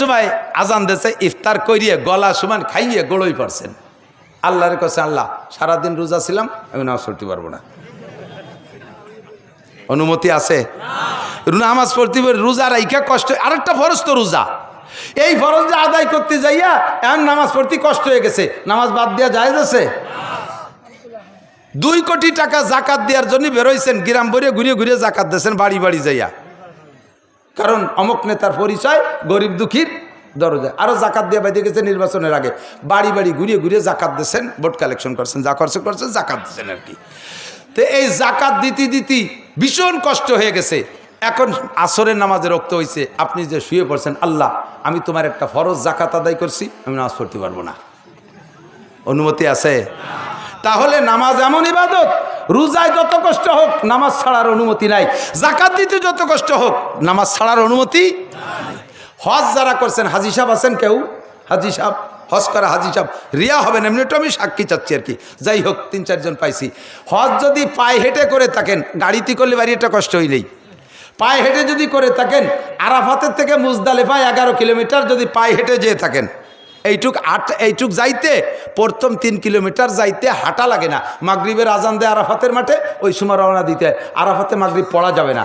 সময় আজান দেছে ইফতার করিয়ে গলা সমান খাইয়ে গোড়ই পারছেন আল্লাহর কাছে আল্লাহ, সারাদিন রোজা ছিলাম, আমি নামাজ পড়তে পারব না। অনুমতি আছে? নামাজ পড়তে পারি রোজা রাইখা কষ্ট, আরেকটা ফরজ তো রোজা। এই ফরজটা আদায় করতে যাইয়া এখন নামাজ পড়তে কষ্ট হয়ে গেছে। নামাজ বাদ দেওয়া যায় আছে? দুই কোটি টাকা জাকাত দেওয়ার জন্য বেরোইছেন, গ্রাম ভরে ঘুরে ঘুরে জাকাত দিয়েছেন, বাড়ি বাড়ি যাইয়া। কারণ অমক নেতার পরিচয় গরিব দুঃখীর দরজা। আরও জাকাত দিয়ে বাইতে গেছে নির্বাচনের আগে। বাড়ি বাড়ি ঘুরিয়ে ঘুরিয়ে জাকাত দিয়েছেন, ভোট কালেকশন করছেন, যা খরচ করছেন জাকাত দিচ্ছেন আর কি। তো এই জাকাত দিতে দিতে ভীষণ কষ্ট হয়ে গেছে। এখন আসরের নামাজে রক্ত হয়েছে আপনি যে শুয়ে পড়ছেন, আল্লাহ, আমি তোমার একটা ফরজ জাকাত আদায় করছি, আমি নামাজ পড়তে পারব না। অনুমতি আছে? তাহলে নামাজ এমন ইবাদত রোজায় যত কষ্ট হোক, নামাজ ছাড়ার অনুমতি নাই। জাকাত দিতে যত কষ্ট হোক, নামাজ ছাড়ার অনুমতি হজ যারা করছেন, হাজি সাহেব আছেন কেউ? হাজি সাহেব, হজ করা হাজি সাহেব, রিয়া হবেন, এমনি তো আমি সাক্ষী চাচ্ছি আর কি। যাই হোক, তিন চারজন পাইছি। হজ যদি পায়ে হেঁটে করে থাকেন, গাড়িতে করলে বাড়ি একটা কষ্ট হইলেই পায়ে হেঁটে যদি করে থাকেন, আরাফাতের থেকে মুজদালেফায় এগারো কিলোমিটার যদি পায়ে হেঁটে যেয়ে থাকেন এইটুক আট, এইটুক যাইতে, প্রথম তিন কিলোমিটার যাইতে হাঁটা লাগে না। মাগরীবের আজান দেয় আরাফাতের মাঠে, ওই সময় রওনা দিতে। আরাফাতে মাগরীব পড়া যাবে না।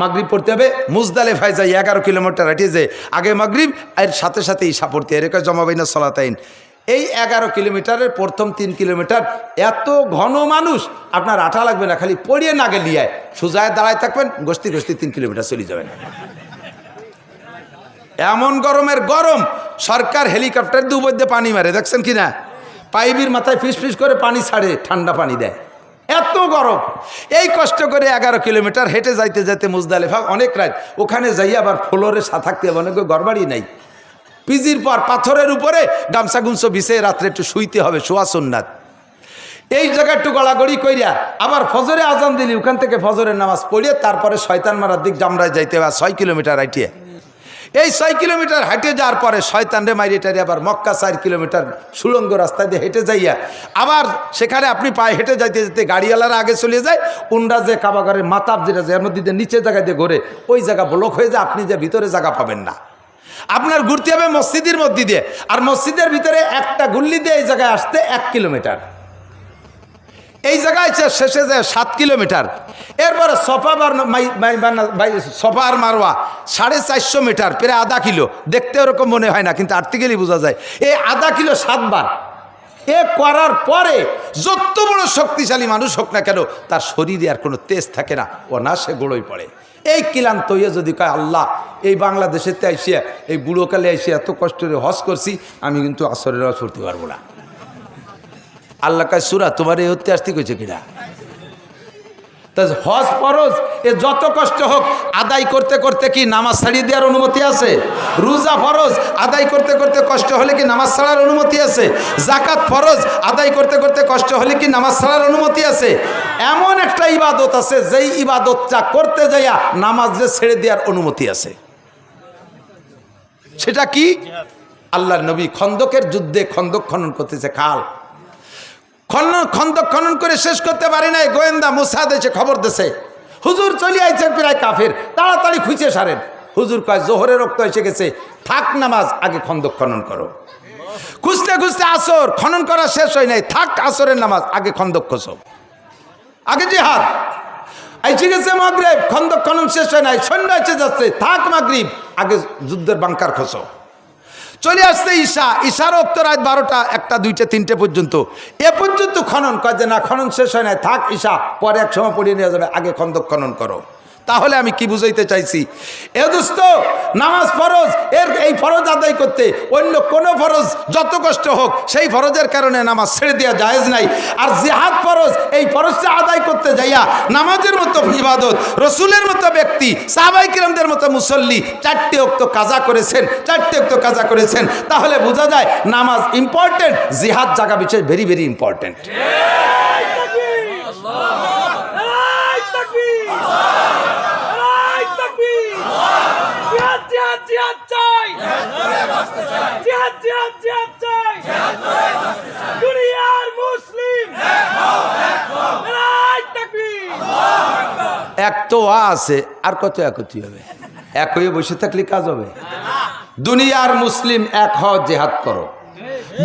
মাগরীব পড়তে হবে মুজদালেফায় যাই, এগারো কিলোমিটার হাঁটিয়ে যে আগে মাগরীব, এর সাথে সাথে ঈশা পড়তে। এরকম জমাবাইনা সলাতাইন। এই এগারো কিলোমিটারের প্রথম তিন কিলোমিটার, এত ঘন মানুষ, আপনার আঠা লাগবে না, খালি পড়িয়ে না গেলিয়ায় সোজায় দাঁড়ায় থাকবেন, গোষ্ঠী গোষ্ঠী তিন কিলোমিটার চলে যাবেন। এমন গরমের গরম সরকার হেলিকপ্টার দিয়ে পানি মারে, দেখছেন কি না? পাইবির মাথায় ফিস ফিস করে পানি ছাড়ে, ঠান্ডা পানি দেয়। এত গরম। এই কষ্ট করে এগারো কিলোমিটার হেঁটে যাইতে যাইতে মুজদালেফা অনেক রাত, ওখানে যাই আবার ফ্লোরে সা থাকতে অনেক গড়বাড়ি নাই। পিজির পর পাথরের উপরে গামছা গুমছো বিছে রাত্রে একটু শুইতে হবে, শোয়া সুন্নাত। এই জায়গা একটু গড়াগড়ি কইরা আবার ফজরে আজান দিলি, ওখান থেকে ফজরের নামাজ পড়িয়ে তারপরে শয়তান মারার দিক জামরায় যাইতে হবে ছয় কিলোমিটার হাইটিয়ে এই ছয় কিলোমিটার হাঁটে যাওয়ার পরে শয়তান রে মাইরে টাইরে আবার মক্কা চার কিলোমিটার সুলঙ্গ রাস্তা দিয়ে হেঁটে যাইয়া, আবার সেখানে আপনি পায়ে হেঁটে যাইতে যেতে গাড়িওয়ালারা আগে চলে যায় উন্ডা যে কাবাগারের মাতাব যেটা যে মধ্যে নিচে জায়গায় দিয়ে ঘোরে, ওই জায়গা ব্লক হয়ে যায়, আপনি যে ভিতরে জায়গা পাবেন না। আপনার ঘুরতে হবে মসজিদের মধ্যে দিয়ে, আর মসজিদের ভিতরে একটা গুল্লি দিয়ে এই জায়গায় আসতে এক কিলোমিটার। এই জায়গায় যে শেষে যায় সাত কিলোমিটার, এরপরে সফা বার সফা আর মারওয়া সাড়ে চারশো মিটার, প্রায় আধা কিলো। দেখতে ওরকম মনে হয় না, কিন্তু গেলেই বোঝা যায়। এই আধা কিলো সাতবার। এ করার পরে যত বড় শক্তিশালী মানুষ হোক না কেন, তার শরীরে আর কোনো তেজ থাকে না ও না সে গোড়ই পড়ে। এই কিলান্ত হইয়া যদি কয়, আল্লাহ, এই বাংলাদেশেতে আইসিয়া, এই বুড়োকালে আইসিয়া এত কষ্ট করে হজ করছি, আমি কিন্তু আসরের হজ করতে পারব না। আল্লাহ কাজ সুরা তোমার এই হত্যে আসতে কইছে কিনা? তা হজ ফরজ এ যত কষ্ট হোক আদায় করতে করতে কি নামাজ ছাড়িয়ে দেওয়ার অনুমতি আছে? রোজা ফরজ আদায় করতে করতে কষ্ট হলে কি নামাজ ছাড়ার অনুমতি আছে? জাকাত ফরজ আদায় করতে করতে কষ্ট হলে কি নামাজ ছাড়ার অনুমতি আছে? এমন একটা ইবাদত আছে যেই ইবাদতটা করতে যাইয়া নামাজ যে ছেড়ে দেওয়ার অনুমতি আছে। সেটা কি? আল্লাহর নবী খন্দকের যুদ্ধে খন্দক খনন করতেছে খাল। খনন খন্দক খনন করে শেষ করতে পারি নাই। গোয়েন্দা মুসাদ এসে খবর দেছে। হুজুর চলে আইছেন প্রায় কাফের। তাড়াতাড়ি খুঁজে সারেন। হুজুর কয়, জোহরে রক্ত এসে গেছে। থাক নামাজ, আগে খন্দক খনন করো। খুঁজতে খুঁজতে আসর, খনন করা শেষ হয় নাই। থাক আসরের নামাজ, আগে খন্দক খোঁজো। আগে জিহাদ। আইসে গেছে মাগরেব খন্দক খনন শেষ হয় নাই। সৈন্য এসে যাচ্ছে। থাক মাগরিব, আগে যুদ্ধের বাংকার খোঁজো। চলে আসছে ঈশা। ঈশার অক্ত রাত বারোটা, একটা, দুইটা, তিনটে পর্যন্ত। এ পর্যন্ত খনন, কয় যে না, খনন শেষ হয় নাই। থাক ঈশা, পরে এক সময় পড়িয়ে নিয়ে যাবে। আগে খন্দক খনন করো। তাহলে আমি কি বুঝাইতে চাইছি? এ দোস্ত, নামাজ ফরজ, এর এই ফরজ আদায় করতে অন্য কোনো ফরজ যত কষ্ট হোক, সেই ফরজের কারণে নামাজ ছেড়ে দেওয়া জায়েজ নাই। আর জেহাদ ফরজ, এই ফরজটা করতে যাইয়া নামাজের মতো ইবাদত, রসুলের মতো ব্যক্তি সাহাবাই কিরমদের মতো মুসল্লি, চারটে অক্ত কাজা করেছেন, চারটে অক্ত কাজা করেছেন, তাহলে বোঝা যায় নামাজ ইম্পর্টেন্ট জিহাদ জায়গা বিশেষ ভেরি ভেরি ইম্পর্টেন্ট জিহাদ চাই! দুনিয়ার মুসলিম! এই তাকবীর! এক তো আছে, আর কত একতি হবে? এক হয়ে বসে থাকলে কাজ হবে। দুনিয়ার মুসলিম এক হ জেহাদ করো।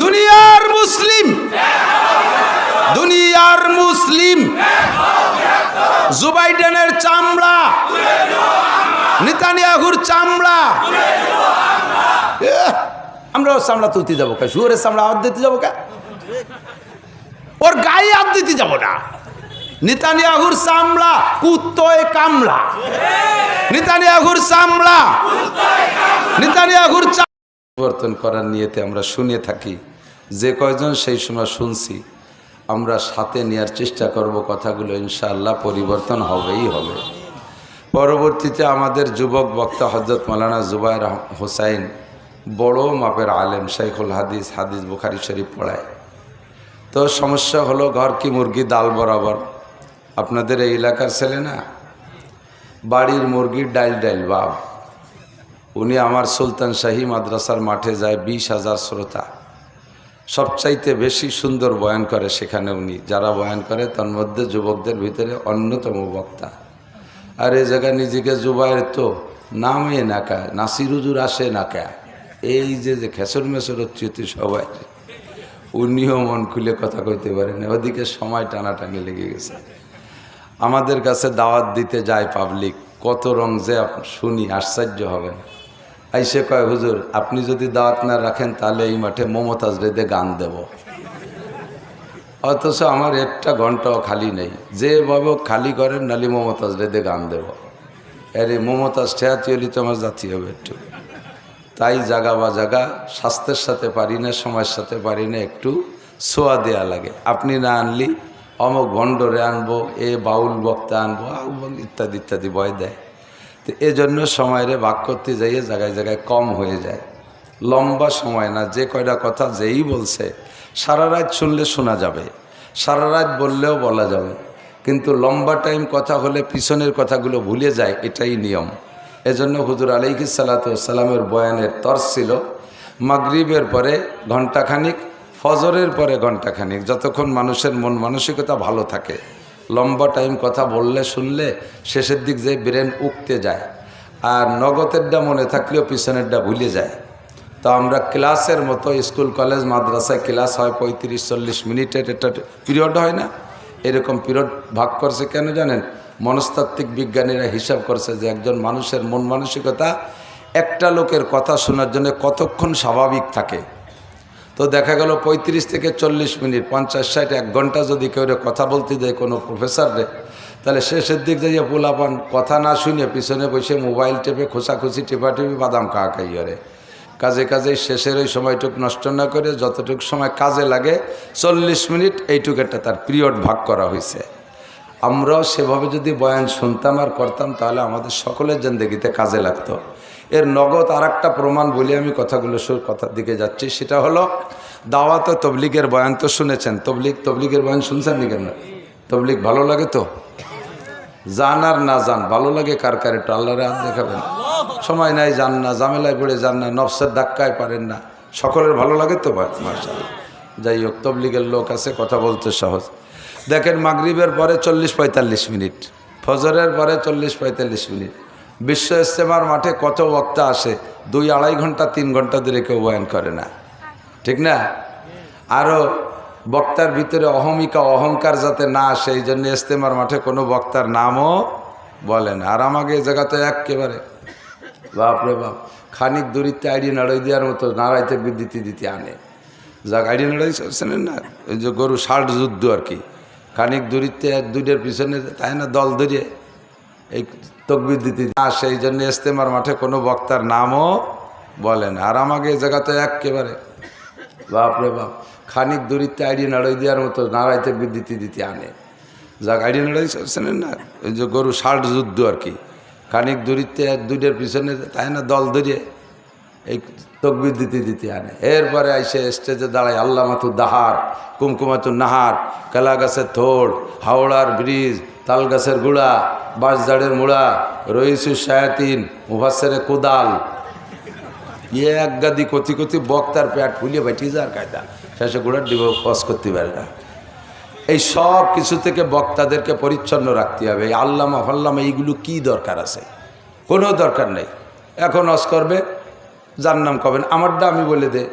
দুনিয়ার মুসলিম দুনিয়ার মুসলিম জুবাইডেনের চামড়া, নিতানিয়াহুর চামড়া। আমরাও চামড়া তুলতে যাব কা? শুয়ারের চামড়া হাত দিতে যাব কা? ওর গায়ে হাত দিতে যাব না। নিতানিয়াহুর চামড়া কুত্তয় কামলা নিতানিয়াহুর চামড়া নিতানিয়াহুর পরিবর্তন করার নিয়েতে আমরা শুনে থাকি। যে কয়জন সেই সময় শুনছি, আমরা সাথে নেওয়ার চেষ্টা করব কথাগুলো, ইনশাআল্লাহ পরিবর্তন হবেই হবে। পরবর্তীতে আমাদের যুবক বক্তা হজরত মৌলানা জুবাইর হোসাইন বড় মাপের আলেম, শাইখুল হাদিস হাদিস বুখারি শরীফ পড়ায়। তো সমস্যা হলো, ঘর কি মুরগি, ডাল বরাবর। আপনাদের এই এলাকার ছেলে না? বাড়ির মুরগির ডাইল ডাইল বাব উনি আমার সুলতান শাহী মাদ্রাসার মাঠে যায় বিশ হাজার শ্রোতা। সবচাইতে বেশি সুন্দর বয়ান করে সেখানে উনি। যারা বয়ান করে, তার মধ্যে যুবকদের ভিতরে অন্যতম বক্তা। আর এ জায়গায় নিজেকে জুবাইয়ের তো নামে নাকা নাসিরুজুর আসে নাকা এই যে যে খেসর মেসর হচ্ছে সবাই। উনিও মন খুলে কথা কইতে পারেন ওদিকে সময় টানাটানি লেগে গেছে। আমাদের কাছে দাওয়াত দিতে যায় পাবলিক কত রং যে শুনি, আশ্চর্য হবে হবেন আইসে কয়, হুজুর, আপনি যদি দাওয়াত না রাখেন, তাহলে এই মাঠে মমতাজ রেদে গান দেব। অথচ আমার একটা ঘন্টাও খালি নেই। যেভাবে হোক খালি করেন, নালি মমতাজ রেদে গান দেব। আরে মমতাজ ঠেয়াতি তো আমার জাতি হবে একটু। তাই জাগা বা জাগা, স্বাস্থ্যের সাথে পারি না, সময়ের সাথে পারি না, একটু সোয়া দেয়া লাগে। আপনি না আনলি অমক ভণ্ডরে আনব, এ বাউল বক্তা আনব, আউ বক ইত্যাদি ইত্যাদি ভয় দেয়। তো এজন্য সময়ের ভাগ করতে যাইয়ে জায়গায় জায়গায় কম হয়ে যায়। লম্বা সময় না, যে কয়টা কথা যেই বলছে, সারা রাত শুনলে শোনা যাবে, সারা রাত বললেও বলা যাবে। কিন্তু লম্বা টাইম কথা হলে পিছনের কথাগুলো ভুলে যায়, এটাই নিয়ম। এজন্য হুজুর আলাইকি সালাতামের বয়ানের তর ছিল, মাগরিবের পরে ঘণ্টাখানিক ফজরের পরে ঘণ্টাখানিক, যতক্ষণ মানুষের মন মানসিকতা ভালো থাকে। লম্বা টাইম কথা বললে, শুনলে, শেষের দিক যে ব্রেন উঠতে যায়। আর নগদেরটা মনে থাকলেও পিছনেরটা ভুলে যায়। তো আমরা ক্লাসের মতো স্কুল, কলেজ, মাদ্রাসায় ক্লাস হয় পঁয়ত্রিশ, চল্লিশ মিনিটের। একটা পিরিয়ড হয় না। এরকম পিরিয়ড ভাগ করছে কেন জানেন? মনস্তাত্ত্বিক বিজ্ঞানীরা হিসাব করছে যে একজন মানুষের মন মানসিকতা একটা লোকের কথা শোনার জন্য কতক্ষণ স্বাভাবিক থাকে। তো দেখা গেল পঁয়ত্রিশ থেকে চল্লিশ মিনিট, পঞ্চাশ, ষাট, এক ঘণ্টা যদি কেউ কথা বলতে দেয় কোনো প্রফেসররে তাহলে শেষের দিক দিয়ে পোলাপান কথা না শুনে পিছনে বসে মোবাইল টেপে খোসাখুসি, টেপাটেপি, বাদাম খাওয়া খাই করে কাজে কাজে শেষের ওই সময়টুক নষ্ট না করে যতটুকু সময় কাজে লাগে, চল্লিশ মিনিট এইটুক একটা তার পিরিয়ড ভাগ করা হয়েছে আমরাও সেভাবে যদি বয়ান শুনতাম আর করতাম, তাহলে আমাদের সকলের জেন্দেগিতে কাজে লাগতো। এর নগদ আর একটা প্রমাণ বলে আমি কথাগুলো কথার দিকে যাচ্ছি। সেটা হলো, দাওয়াত তবলিগের বয়ান তো শুনেছেন। তবলিগ, তবলিগের বয়ান শুনছেন নি কেন তবলিগ ভালো লাগে তো? জান আর না জান ভালো লাগে কার কার একটু? আল্লাহরে হাত দেখাবেন। সময় নাই, যান না জামেলায় পড়ে যান না, নফসের ধাক্কায় পারেন না। সকলের ভালো লাগে তো মার্শাল যাই হোক, তবলিগের লোক আছে, কথা বলতে সহজ। দেখেন মাগরিবের পরে চল্লিশ পঁয়তাল্লিশ মিনিট, ফজরের পরে চল্লিশ পঁয়তাল্লিশ মিনিট। বিশ্ব ইস্তেমার মাঠে কত বক্তা আসে? দুই আড়াই ঘণ্টা, তিন ঘণ্টা ধরে কেউ বয়ান করে না। ঠিক না? আরও বক্তার ভিতরে অহমিকা, অহংকার যাতে না আসে, এই জন্য ইস্তেমার মাঠে কোনো বক্তার নামও বলে না। আর আমাকে এই জায়গাতে একেবারে বাপরে বাপ, খানিক দূরিতে আইডি নাড়াই দেওয়ার মতো নাড়াইতে বিদ্যুতি দিতে আনে। যাক, আইডি নাড়াই শোনেন না? ওই যে গরু ষাট যুদ্ধ আর কি। খানিক দূরিতে এক দুইটার পিছনে তাই না দল ধরিয়ে এই তকবির দিতে আর সেই জন্য ইস্তেমার মাঠে কোনো বক্তার নামও বলেন আর আমাকে এই জায়গাতে একেবারে বাপরে বাপ খানিক দূরিতে আইডি নাড়াই দেওয়ার মতো নাড়াইতে বিদ্যুতি দিতে আনে। যাক, আইডি নাড়াই শোনেন না, ওই যে গরু ষাট যুদ্ধ আর কি। খানিক দূরিতে এক দুইটার পিছনে তাই না দল ধরিয়ে এই তকবির দিতে দিতে আনে। এরপরে আইসে স্টেজে দাঁড়ায় আল্লাহ মাথু দাহার, কুমকুমাতু নাহার, কেলা গাছের থোড়, হাওড়ার ব্রিজ, তাল গাছের গুড়া, বাঁশঝাড়ের মুড়া রইসু শায়াতিন মুফাসেরে কোদাল। ইয়ে এক গাদি কতি কতি বক্তার প্যাট ফুলিয়ে বেঠিয়ে যার কায়দা, শেষে গুড়ার ডিব পস করতে পারে না। এই সব কিছু থেকে বক্তাদেরকে পরিচ্ছন্ন রাখতে হবে। এই আল্লামা ফাল্লামা এইগুলো কি দরকার আছে? কোনো দরকার নেই। এখন অস করবে যার নাম কবেন? আমারটা আমি বলে দে।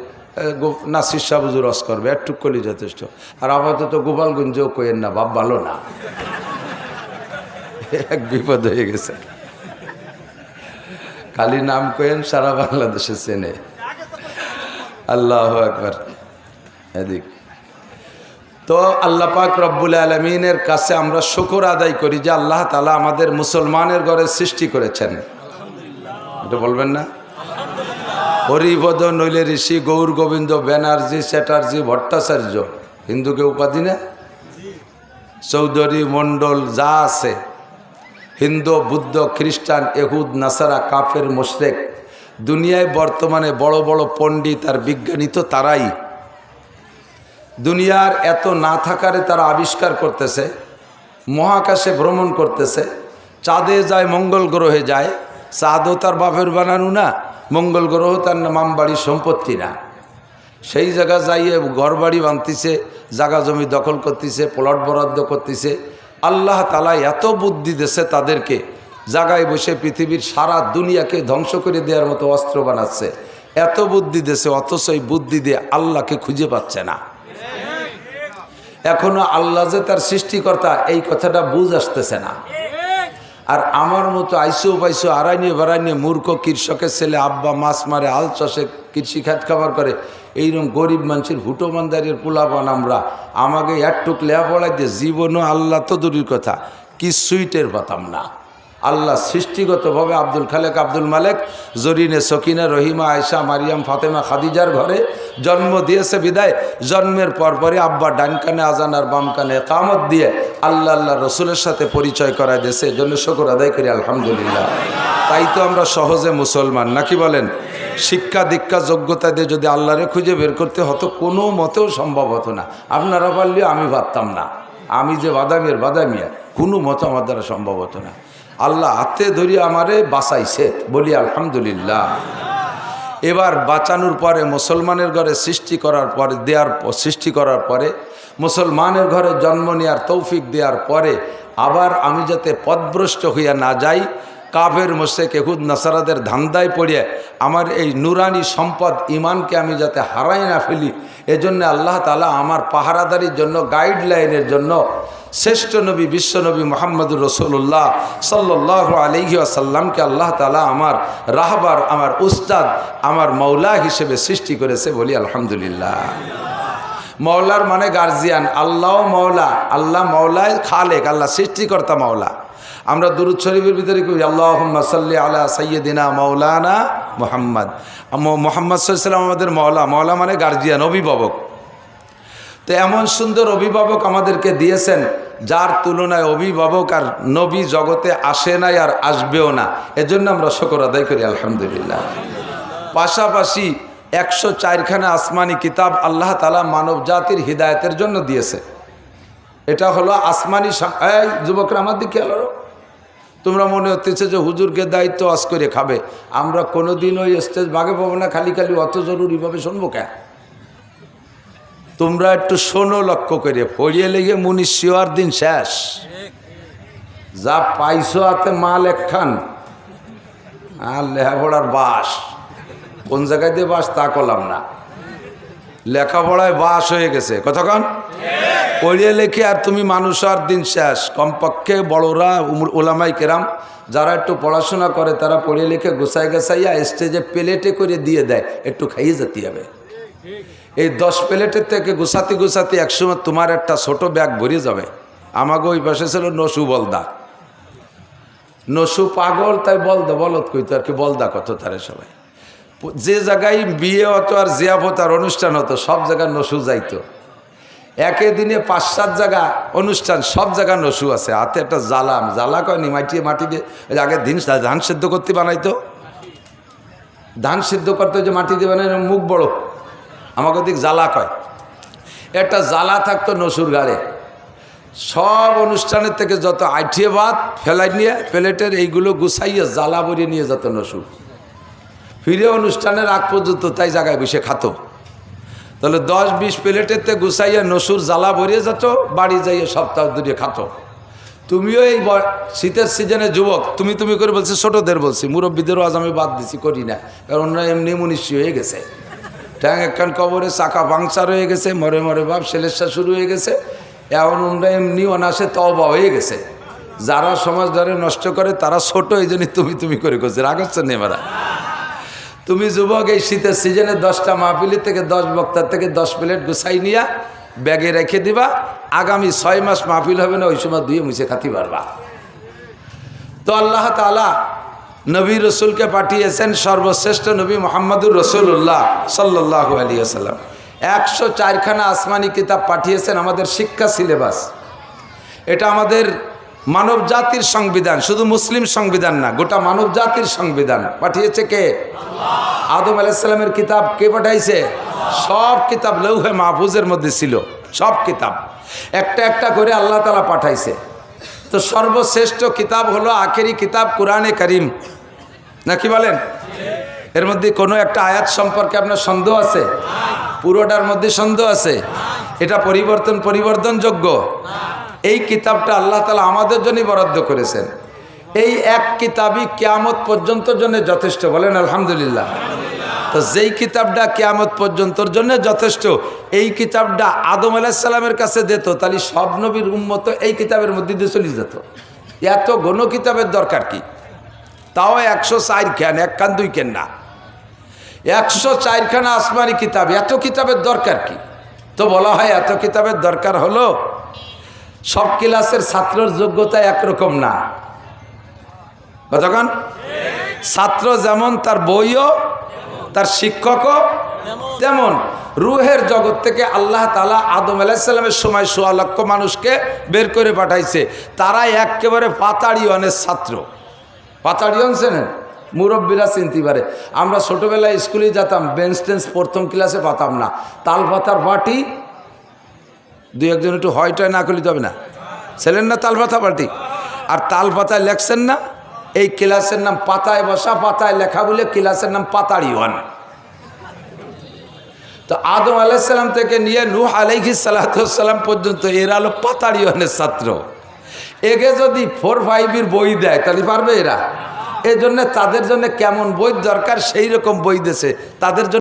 নাসির শাহ রস করবে একটু করলেই যথেষ্ট। আর আপাতত গোপালগঞ্জেও কইেন না, বাপ ভালো না। এক বিপদ হয়ে গেছে। খালি নাম কয়েন সারা বাংলাদেশে চেনে। আল্লাহ একবার এদিক। তো আল্লাহ পাক রব্বুল আলমিনের কাছে আমরা শুকর আদায় করি যে আল্লাহ তালা আমাদের মুসলমানের ঘরে সৃষ্টি করেছেন। এটা বলবেন না? হরিপদ নইলে ঋষি গৌর গোবিন্দ, ব্যানার্জি, চ্যাটার্জি, ভট্টাচার্য। হিন্দুকে উপাধি না চৌধুরী মণ্ডল যা আছে। হিন্দু, বুদ্ধ, খ্রিস্টান, এহুদ, নাসারা, কাফের, মোশরেক। দুনিয়ায় বর্তমানে বড় বড় পণ্ডিত আর বিজ্ঞানী তো তারাই। দুনিয়ার এত না থাকারে তারা আবিষ্কার করতেছে, মহাকাশে ভ্রমণ করতেছে। চাঁদে যায়, মঙ্গল গ্রহে যায়। চাঁদও তার বাপের বানানো না। মঙ্গল গ্রহ তার মামবাড়ির সম্পত্তি না। সেই জায়গা যাইয়ে ঘরবাড়ি বানতিছে জাগা জমি দখল করতেছে, প্লট বরাদ্দ করতেছে। আল্লাহ তালা এত বুদ্ধি দেছে তাদেরকে জাগায় বসে পৃথিবীর সারা দুনিয়াকে ধ্বংস করে দেওয়ার মতো অস্ত্র বানাচ্ছে। এত বুদ্ধি দেছে অথচ এই বুদ্ধি দিয়ে আল্লাহকে খুঁজে পাচ্ছে না। এখনও আল্লাহ যে তার সৃষ্টিকর্তা, এই কথাটা বুঝ আসতেছে না। আর আমার মতো আইসো পাইসো আড়াইনে বাড়াইনে মূর্খ কৃষকের ছেলে, আব্বা, মাছ মারে, আল চাষে কৃষি খাত খাবার করে, এইরকম গরিব মানুষের হুটো মান্দারের পোলাপান আমরা। আমাকে একটুক লেয়া পড়াই দিয়ে জীবনও আল্লাহ তো দূরের কথা কি সুইটের পাতাম না। আল্লাহ সৃষ্টিগতভাবে আব্দুল খালেক, আব্দুল মালেক, জরিনে সকিনা রহিমা আয়সা মারিয়াম, ফাতেমা, খাদিজার ঘরে জন্ম দিয়েছে বিদায়। জন্মের পরপরই আব্বা ডান কানে আজান আর বাম কানে কামত দিয়ে আল্লাহ আল্লাহ রসুলের সাথে পরিচয় করায় দিয়েছে। জন্য শকর আদায় করি, আলহামদুলিল্লাহ। তাই তো আমরা সহজে মুসলমান, নাকি বলেন? শিক্ষা, দীক্ষা, যোগ্যতা দিয়ে যদি আল্লাহরে খুঁজে বের করতে হতো, কোনো মতেও সম্ভব হতো না। আপনারা পারলেও আমি ভাবতাম না। আমি যে বাদামের বাদামিয়া, কোনো মতো আমার দ্বারা সম্ভব হতো না। আল্লাহ হাতে ধরি আমারে বাঁচাইছে। বলি, আলহামদুলিল্লাহ। এবার বাঁচানোর পরে, মুসলমানের ঘরে সৃষ্টি করার পরে দেওয়ার সৃষ্টি করার পরে, মুসলমানের ঘরে জন্ম নেওয়ার তৌফিক দেওয়ার পরে, আবার আমি যাতে পদভ্রষ্ট হইয়া না যাই কাফের মোশেক এহুদ নাসারাদের ধান্দায় পড়িয়ে আমার এই নুরানি সম্পদ ইমানকে আমি যাতে হারাই না ফেলি, এজন্য আল্লাহ তালা আমার পাহারাদারির জন্য, গাইডলাইনের জন্য শ্রেষ্ঠ নবী বিশ্বনবী মোহাম্মদুর রসুল্লাহ সাল্লাহ আলহি আসাল্লামকে আল্লাহ তালা আমার রাহবার, আমার উস্তাদ, আমার মৌলা হিসেবে সৃষ্টি করেছে বলি আলহামদুলিল্লাহ। মৌলার মানে গার্জিয়ান আল্লাহ মৌলা আল্লাহ মৌলায় খালেক, আল্লাহ সৃষ্টিকর্তা মৌলা আমরা দুরুদ শরীফের ভিতরে করি আল্লাহ সাল্লি আলা সৈয়দিনা মৌলানা মোহাম্মদ। মোহাম্মদ সাল্লাম আমাদের মৌলা মৌলা মানে গার্জিয়ান, অভিভাবক। তো এমন সুন্দর অভিভাবক আমাদেরকে দিয়েছেন, যার তুলনায় অভিভাবক আর নবী জগতে আসে নাই আর আসবেও না। এজন্য আমরা শকর আদায় করি, আলহামদুলিল্লাহ। পাশাপাশি একশো চারখানা আসমানি কিতাব আল্লাহ তালা মানব জাতির হৃদায়তের জন্য দিয়েছে। এটা হলো আসমানি এই যুবকরা, আমার দিকে এলো তোমরা মনে হতেছে যে হুজুরকে দায়িত্ব আজ করে খাবে। আমরা কোনোদিন ওই স্টেজ বাগে পাবো না, খালি খালি অত জরুরিভাবে শুনব কেন তোমরা একটু শোনো লক্ষ্য করে, পড়িয়ে লেগে মুনিশিওয়ার দিন শেষ। যা পাইছো হাতে মাল একখান, আর লেখাপড়ার বাস। কোন জায়গায় দিয়ে বাস তা করলাম না। লেখাপড়ায় বাস হয়ে গেছে। কতক্ষণ পড়িয়ে লেখে আর তুমি মানুষ আর দিন শেষ। কমপক্ষে বড়রা ওলামাই কেরাম, যারা একটু পড়াশোনা করে, তারা পড়িয়ে লিখে গোসাই গোসাইয়া স্টেজে প্লেটে করে দিয়ে দেয়। একটু খাইয়ে যেতে হবে। এই দশ প্লেটের থেকে গুছাতে গুছাতে একসময় তোমার একটা ছোট ব্যাগ ভরে যাবে। আমাকে ওই পাশে ছিল নসু বলদা। নসু পাগল, তাই বলদা বলত কইতো আর কি, বলদা কত তারে সবাই। যে জায়গায় বিয়ে হতো আর জিয়াফত আর অনুষ্ঠান হতো, সব জায়গায় নসু যাইতো। একে দিনে পাঁচ, সাত জায়গা অনুষ্ঠান, সব জায়গা নসু আছে। হাতে একটা জ্বালাম। জ্বালা কয়নি? মাটিয়ে মাটি দিয়ে আগে দিন ধান সেদ্ধ করতে বানাইতো। ধান সিদ্ধ করতে যে মাটি দিয়ে বানাই মুখ বড়। আমাকে দিক জ্বালা কয়। একটা জ্বালা থাকতো নসুর গাড়ে সব অনুষ্ঠানের থেকে যত আইঠিয়ে ভাত ফেলাই নিয়ে, প্লেটের এইগুলো গুছাইয়ে জ্বালা ভরিয়ে নিয়ে যেত নসুর। ফিরে অনুষ্ঠানের আগ পর্যন্ত তাই জায়গায় বসে খাতো। তাহলে দশ বিশ প্লেটেতে গুছাইয়া নসুর জ্বালা ভরিয়ে যেত, বাড়ি যাইয়ে সপ্তাহ দূরে খাতো। তুমিও এই শীতের সিজনে যুবক, তুমি তুমি করে বলছি, ছোটদের বলছি, মুরব্বীদেরও আজ আমি বাদ দিছি, করি না, কারণ ওনারা এমনি মনীষী হয়ে গেছে। ট্যাং একখান কবরে চাকা পাংচার হয়ে গেছে, মরে মরে বাপ সেলেসা শুরু হয়ে গেছে। এখন ওনারা এমনি অনাসে তবা হয়ে গেছে। যারা সমাজ ধরে নষ্ট করে, তারা ছোট, এই জন্য তুমি তুমি করে করছে। রাগাচ্ছেন এবারা? তুমি যুবক, এই শীতের সিজনে দশটা মাহফিলি থেকে দশ বক্তার থেকে দশ প্লেট গুছাই নিয়া ব্যাগে রেখে দিবা। আগামী ছয় মাস মাহফিল হবে না, ওই সময় দুয়ে মুছে খাতি পারবা তো আল্লাহ তালা নবী রসুলকে পাঠিয়েছেন সর্বশ্রেষ্ঠ নবী মোহাম্মদুর রসুল্লাহ সাল্লাহ আলী আসাল্লাম একশো চারখানা আসমানি কিতাব পাঠিয়েছেন আমাদের শিক্ষা সিলেবাস। এটা আমাদের মানব জাতির সংবিধান, শুধু মুসলিম সংবিধান না, গোটা মানব জাতির সংবিধান। পাঠিয়েছে কে? আদম আলাইসাল্লামের কিতাব কে পাঠাইছে? সব কিতাব লৌহে মাহফুজের মধ্যে ছিল, সব কিতাব। একটা একটা করে আল্লাহ তালা পাঠাইছে। তো সর্বশ্রেষ্ঠ কিতাব হলো আখেরি কিতাব কোরআনে করিম। নাকি বলেন? এর মধ্যে কোনো একটা আয়াত সম্পর্কে আপনার সন্দেহ আছে? পুরোটার মধ্যে সন্দেহ আছে? এটা পরিবর্তন, পরিবর্তনযোগ্য? এই কিতাবটা আল্লাহ তালা আমাদের জন্যই বরাদ্দ করেছেন। এই এক কিতাবই কেয়ামত পর্যন্ত জন্য যথেষ্ট, বলেন আলহামদুলিল্লাহ। তো যেই কিতাবটা কেয়ামত পর্যন্তর জন্য যথেষ্ট, এই কিতাবটা আদম আলাহিসাল্লামের কাছে দিত, তাহলে সব নবীর উম্মত এই কিতাবের মধ্যে দিয়ে চলে যেত। এত গণ কিতাবের দরকার কি? তাও একশো চার কেন এক কান দুই কেন না। একশো চারখানা আসমানি কিতাব, এত কিতাবের দরকার কি? তো বলা হয় এত কিতাবের দরকার হলো সব ক্লাসের ছাত্রর যোগ্যতা একরকম না। কতক্ষণ? ছাত্র যেমন তার বইও, তার শিক্ষকও, তেমন রুহের জগৎ থেকে আল্লাহ তালা আদম আলাহিসাল্লামের সময় সোয়া লক্ষ মানুষকে বের করে পাঠাইছে। তারা একেবারে পাতাড়িয়নের ছাত্র। পাতাড়িয়ন চেনেন? মুরব্বীরা চিনতে পারে। আমরা ছোটোবেলায় স্কুলে যেতাম, বেঞ্চ টেন্স প্রথম ক্লাসে পাতাম না। তাল পাতার পার্টি দুই একজন একটু হয় টয় না করলে তবে না। ছিলেন না তাল পাতা পার্টি। আর তাল পাতায় লেখছেন না, এই ক্লাসের নাম পাতায় বসা, পাতায় লেখা বলে ক্লাসের নাম পাতাড়িওয়ান তো আদম আলাইসাল্লাম থেকে নিয়ে নূহ আলাইহি সালাতাম পর্যন্ত এরা হলো পাতাড়িওয়ানের ছাত্র। একে যদি ফোর ফাইভের বই দেয়, তাহলে পারবে এরা। এই জন্য তাদের জন্য কেমন বই দরকার, সেই রকম বই দেছে তাদের জন্য